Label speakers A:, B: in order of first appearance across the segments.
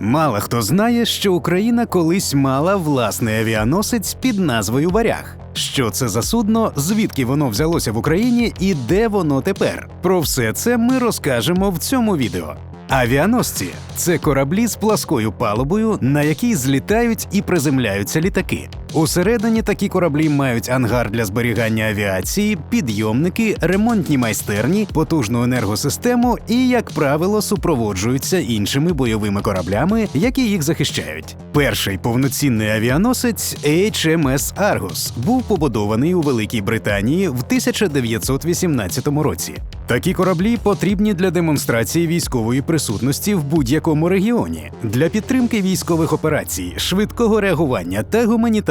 A: Мало хто знає, що Україна колись мала власний авіаносець під назвою Варяг. Що це за судно, звідки воно взялося в Україні і де воно тепер? Про все це ми розкажемо в цьому відео. Авіаносці це кораблі з пласкою палубою, на якій злітають і приземляються літаки. Усередині такі кораблі мають ангар для зберігання авіації, підйомники, ремонтні майстерні, потужну енергосистему і, як правило, супроводжуються іншими бойовими кораблями, які їх захищають. Перший повноцінний авіаносець HMS Argus був побудований у Великій Британії в 1918 році. Такі кораблі потрібні для демонстрації військової присутності в будь-якому регіоні, для підтримки військових операцій, швидкого реагування та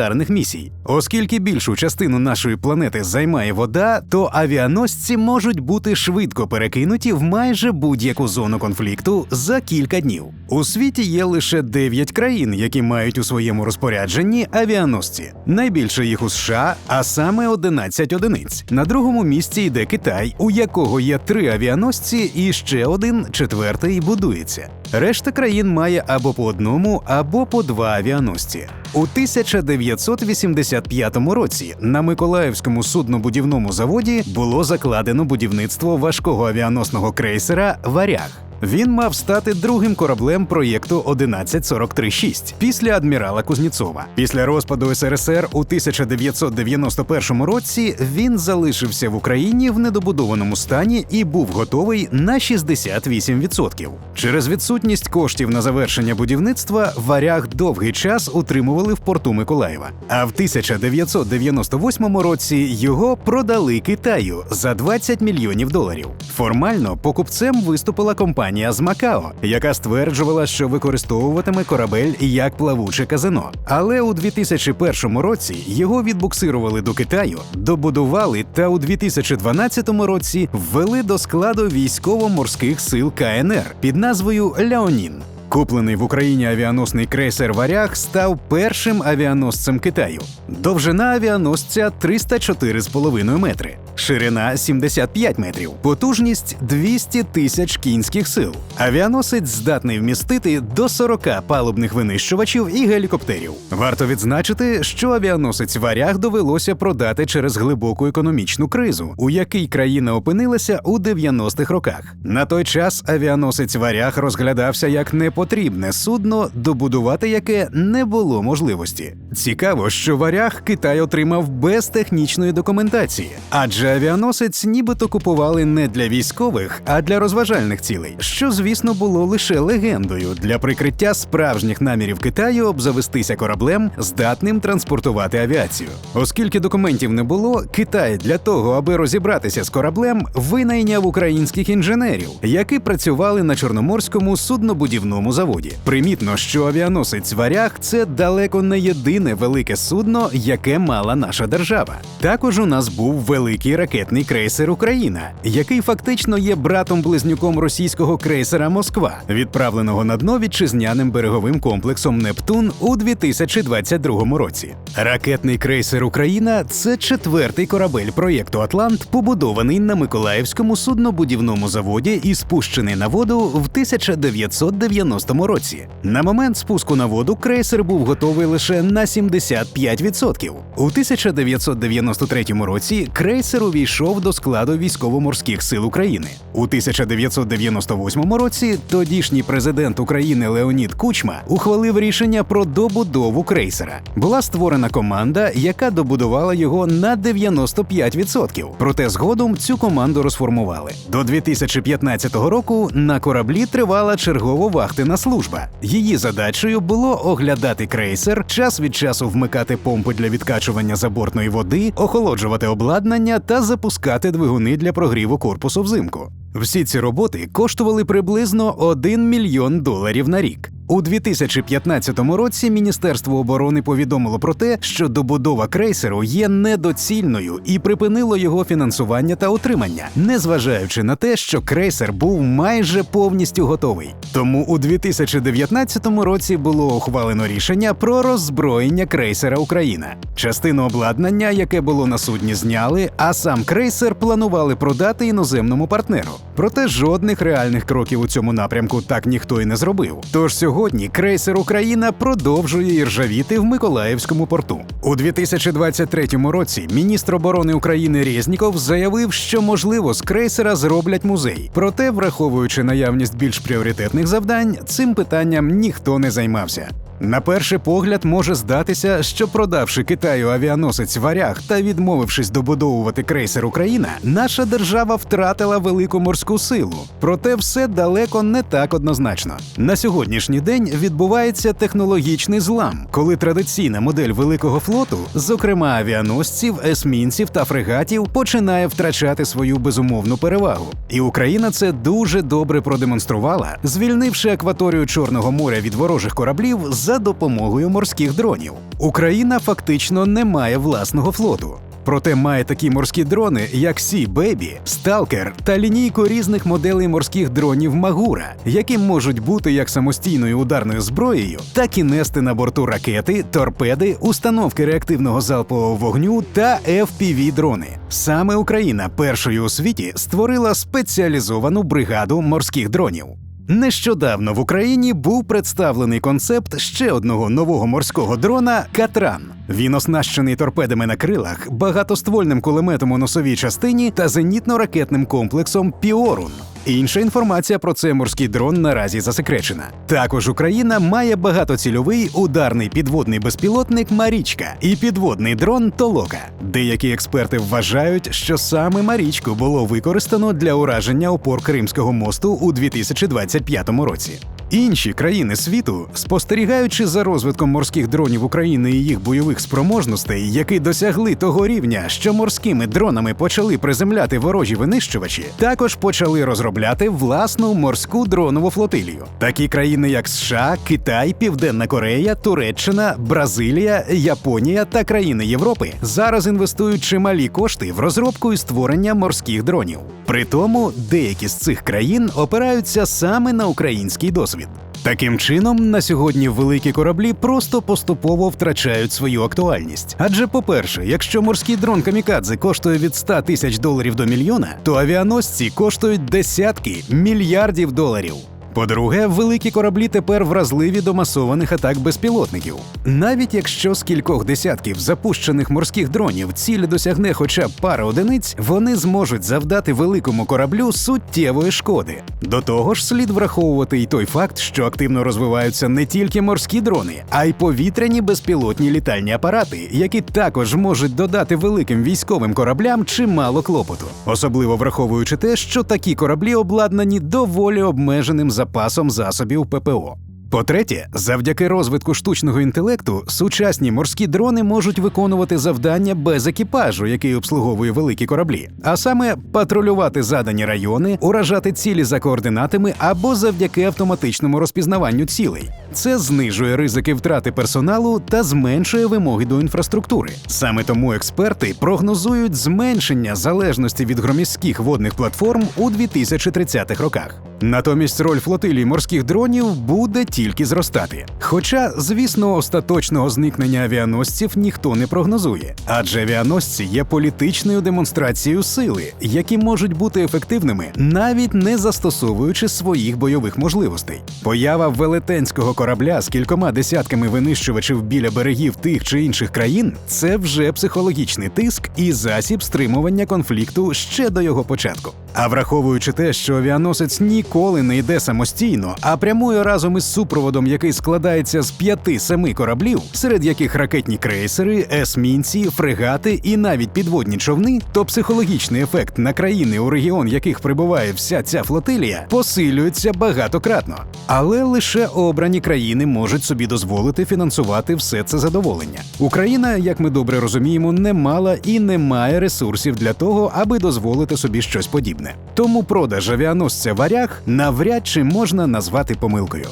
A: гуманітарних місій. Оскільки більшу частину нашої планети займає вода, то авіаносці можуть бути швидко перекинуті в майже будь-яку зону конфлікту за кілька днів. У світі є лише 9 країн, які мають у своєму розпорядженні авіаносці. Найбільше їх у США, а саме 11 одиниць. На другому місці йде Китай, у якого є три авіаносці, і ще один четвертий будується. Решта країн має або по одному, або по два авіаносці. У 1985 році на Миколаївському суднобудівному заводі було закладено будівництво важкого авіаносного крейсера Варяг. Він мав стати другим кораблем проєкту 11446 після адмірала Кузнєцова. Після розпаду СРСР у 1991 році він залишився в Україні в недобудованому стані і був готовий на 68%. Через відсутність коштів на завершення будівництва варяг довгий час утримували в порту Миколаєва. А в 1998 році його продали Китаю за 20 мільйонів доларів. Формально покупцем виступила компанія з Макао, яка стверджувала, що використовуватиме корабель як плавуче казино. Але у 2001 році його відбуксирували до Китаю, добудували та у 2012 році ввели до складу військово-морських сил КНР під назвою Ляонін. Куплений в Україні авіаносний крейсер Варяг став першим авіаносцем Китаю. Довжина авіаносця 304,5 метри, ширина 75 метрів, потужність 200 тисяч кінських сил. Авіаносець здатний вмістити до 40 палубних винищувачів і гелікоптерів. Варто відзначити, що авіаносець Варяг довелося продати через глибоку економічну кризу, у якій країна опинилася у 90-х роках. На той час авіаносець Варяг розглядався як непотрібне судно, добудувати яке не було можливості. Цікаво, що варяг Китай отримав без технічної документації, адже авіаносець нібито купували не для військових, а для розважальних цілей, що, звісно, було лише легендою для прикриття справжніх намірів Китаю обзавестися кораблем, здатним транспортувати авіацію. Оскільки документів не було, Китай для того, аби розібратися з кораблем, винайняв українських інженерів, які працювали на чорноморському суднобудівному заводі. Примітно, що авіаносець варяг це далеко не єдине велике судно, яке мала наша держава. Також у нас був великий ракетний крейсер Україна, який фактично є братом-близнюком російського крейсера Москва, відправленого на дно вітчизняним береговим комплексом Нептун у 2022 році. Ракетний крейсер Україна це четвертий корабель проєкту Атлант, побудований на Миколаївському суднобудівному заводі і спущений на воду в 1990 році. На момент спуску на воду крейсер був готовий лише на 75%. У 1993 році крейсер увійшов до складу військово-морських сил України. У 1998 році тодішній президент України Леонід Кучма ухвалив рішення про добудову крейсера. Була створена команда, яка добудувала його на 95%. Проте згодом цю команду розформували. До 2015 року на кораблі тривала чергова вахтина служба. Її задачею було оглядати крейсер, час від часу вмикати помпи для відкачування забортної води, охолоджувати обладнання та запускати двигуни для прогріву корпусу взимку. Всі ці роботи коштували приблизно 1 мільйон доларів на рік. У 2015 році Міністерство оборони повідомило про те, що добудова крейсеру є недоцільною і припинило його фінансування та утримання, незважаючи на те, що крейсер був майже повністю готовий. Тому у 2019 році було ухвалено рішення про роззброєння крейсера Україна. Частину обладнання, яке було на судні, зняли, а сам крейсер планували продати іноземному партнеру. Проте жодних реальних кроків у цьому напрямку так ніхто і не зробив. Тож сьогодні. Сьогодні крейсер Україна продовжує іржавіти в Миколаївському порту. У 2023 році міністр оборони України Резніков заявив, що можливо з крейсера зроблять музей. Проте, враховуючи наявність більш пріоритетних завдань, цим питанням ніхто не займався. На перший погляд може здатися, що продавши Китаю авіаносець варяг та відмовившись добудовувати крейсер Україна, наша держава втратила велику морську силу. Проте все далеко не так однозначно. На сьогоднішній день відбувається технологічний злам, коли традиційна модель великого флоту, зокрема авіаносців, есмінців та фрегатів, починає втрачати свою безумовну перевагу. І Україна це дуже добре продемонструвала, звільнивши акваторію Чорного моря від ворожих кораблів за допомогою морських дронів. Україна фактично не має власного флоту. Проте має такі морські дрони, як Сі Бебі, Сталкер та лінійку різних моделей морських дронів Магура, які можуть бути як самостійною ударною зброєю, так і нести на борту ракети, торпеди, установки реактивного залпового вогню та fpv дрони. Саме Україна першою у світі створила спеціалізовану бригаду морських дронів. Нещодавно в Україні був представлений концепт ще одного нового морського дрона Катран. Він оснащений торпедами на крилах, багатоствольним кулеметом у носовій частині та зенітно-ракетним комплексом Піорун. Інша інформація про цей морський дрон наразі засекречена. Також Україна має багатоцільовий ударний підводний безпілотник Марічка і підводний дрон Толока. Деякі експерти вважають, що саме Марічку було використано для ураження опор Кримського мосту у 2025 році. Інші країни світу, спостерігаючи за розвитком морських дронів України і їх бойових спроможностей, які досягли того рівня, що морськими дронами почали приземляти ворожі винищувачі, також почали розробляти власну морську дронову флотилію. Такі країни, як США, Китай, Південна Корея, Туреччина, Бразилія, Японія та країни Європи зараз інвестують чималі кошти в розробку і створення морських дронів. При тому деякі з цих країн опираються саме на український досвід. Таким чином, на сьогодні великі кораблі просто поступово втрачають свою актуальність. Адже, по-перше, якщо морський дрон камікадзе коштує від 100 тисяч доларів до мільйона, то авіаносці коштують десятки мільярдів доларів. По-друге, великі кораблі тепер вразливі до масованих атак безпілотників. Навіть якщо з кількох десятків запущених морських дронів ціль досягне хоча б пара одиниць, вони зможуть завдати великому кораблю суттєвої шкоди. До того ж, слід враховувати й той факт, що активно розвиваються не тільки морські дрони, а й повітряні безпілотні літальні апарати, які також можуть додати великим військовим кораблям чимало клопоту, особливо враховуючи те, що такі кораблі обладнані доволі обмеженим запасом засобів ППО. По-третє, завдяки розвитку штучного інтелекту, сучасні морські дрони можуть виконувати завдання без екіпажу, який обслуговує великі кораблі, а саме патрулювати задані райони, уражати цілі за координатами або завдяки автоматичному розпізнаванню цілей. Це знижує ризики втрати персоналу та зменшує вимоги до інфраструктури. Саме тому експерти прогнозують зменшення залежності від громіських водних платформ у 2030-х роках. Натомість роль флотилії морських дронів буде тільки зростати. Хоча, звісно, остаточного зникнення авіаносців ніхто не прогнозує, адже авіаносці є політичною демонстрацією сили, які можуть бути ефективними, навіть не застосовуючи своїх бойових можливостей. Поява велетенського корабля з кількома десятками винищувачів біля берегів тих чи інших країн це вже психологічний тиск і засіб стримування конфлікту ще до його початку. А враховуючи те, що авіаносець ніколи не йде самостійно, а прямує разом із супроводом, який складається з п'яти-семи кораблів, серед яких ракетні крейсери, есмінці, фрегати і навіть підводні човни, то психологічний ефект на країни, у регіон яких прибуває вся ця флотилія, посилюється багатократно. Але лише обрані країни можуть собі дозволити фінансувати все це задоволення. Україна, як ми добре розуміємо, не мала і не має ресурсів для того, аби дозволити собі щось подібне. Тому продаж авіаносця варяг навряд чи можна назвати помилкою.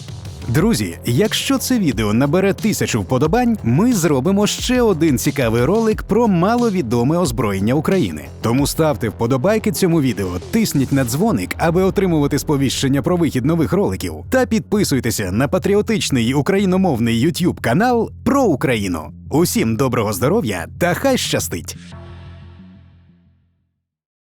A: Друзі, якщо це відео набере тисячу вподобань, ми зробимо ще один цікавий ролик про маловідоме озброєння України. Тому ставте вподобайки цьому відео, тисніть на дзвоник, аби отримувати сповіщення про вихід нових роликів, та підписуйтеся на патріотичний україномовний YouTube канал про Україну. Усім доброго здоров'я та хай щастить!